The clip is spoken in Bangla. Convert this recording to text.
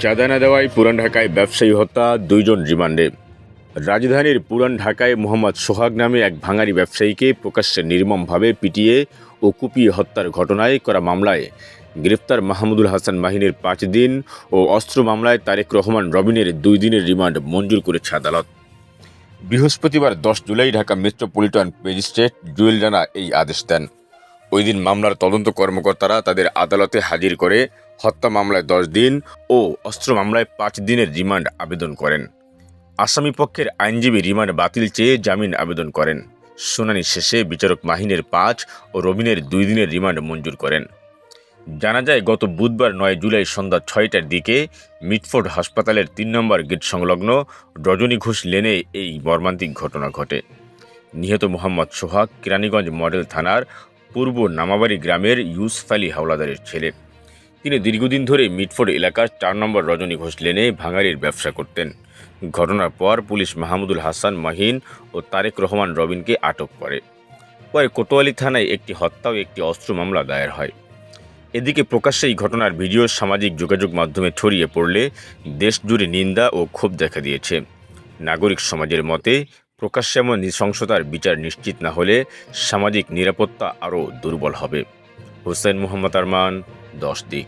চাঁদা না দেওয়ায় পুরান ঢাকায় ব্যবসায়ী হত্যা, দুইজন রিমান্ডে। রাজধানীর পুরান ঢাকায় মোহাম্মদ সোহাগ নামে এক ভাঙারি ব্যবসায়ীকে প্রকাশ্যে নির্মমভাবে পিটিয়ে ও কুপিয়ে হত্যার ঘটনায় করা মামলায় গ্রেফতার মাহমুদুল হাসান মাহিনের পাঁচ দিন ও অস্ত্র মামলায় তারেক রহমান রবিনের দুই দিনের রিমান্ড মঞ্জুর করেছে আদালত। বৃহস্পতিবার দশ July Dhaka metropolitan magistrate Jewel Rana এই আদেশ দেন। ওই দিন মামলার তদন্ত কর্মকর্তারা তাদের আদালতে হাজির করে হত্যা মামলায় দশ দিন ও অস্ত্র মামলায় পাঁচ দিনের রিমান্ড আবেদন করেন। আসামি পক্ষের আইনজীবী রিমান্ড বাতিল চেয়ে জামিন আবেদন করেন। শুনানি শেষে বিচারক মাহিনের পাঁচ ও রবিনের দুই দিনের রিমান্ড মঞ্জুর করেন। জানা যায়, গত বুধবার নয় জুলাই সন্ধ্যা ছয়টার দিকে মিটফোর্ড হাসপাতালের তিন নম্বর গেট সংলগ্ন রজনী ঘোষ লেনে এই মর্মান্তিক ঘটনা ঘটে। নিহত মোহাম্মদ সোহাগ, কিরানীগঞ্জ মডেল থানার পূর্ব নামাবাড়ি গ্রামের ইউসুফ আলী হাওলাদারের ছেলে। তিনি দীর্ঘদিন ধরে মিটফোর্ড এলাকার চার নম্বর রজনী ঘোষ লেনে ভাঙারির ব্যবসা করতেন। ঘটনার পর পুলিশ মাহমুদুল হাসান মাহিন ও তারেক রহমান রবিনকে আটক করে। পরে কোতোয়ালি থানায় একটি হত্যা ও একটি অস্ত্র মামলা দায়ের হয়। এদিকে প্রকাশ্যে এই ঘটনার ভিডিও সামাজিক যোগাযোগ মাধ্যমে ছড়িয়ে পড়লে দেশজুড়ে নিন্দা ও ক্ষোভ দেখা দিয়েছে। নাগরিক সমাজের মতে প্রকাশ্যে এমন নৃশংসতার বিচার নিশ্চিত না হলে সামাজিক নিরাপত্তা আরও দুর্বল হবে। হোসেন মোহাম্মদ আরমান, দশ দিক।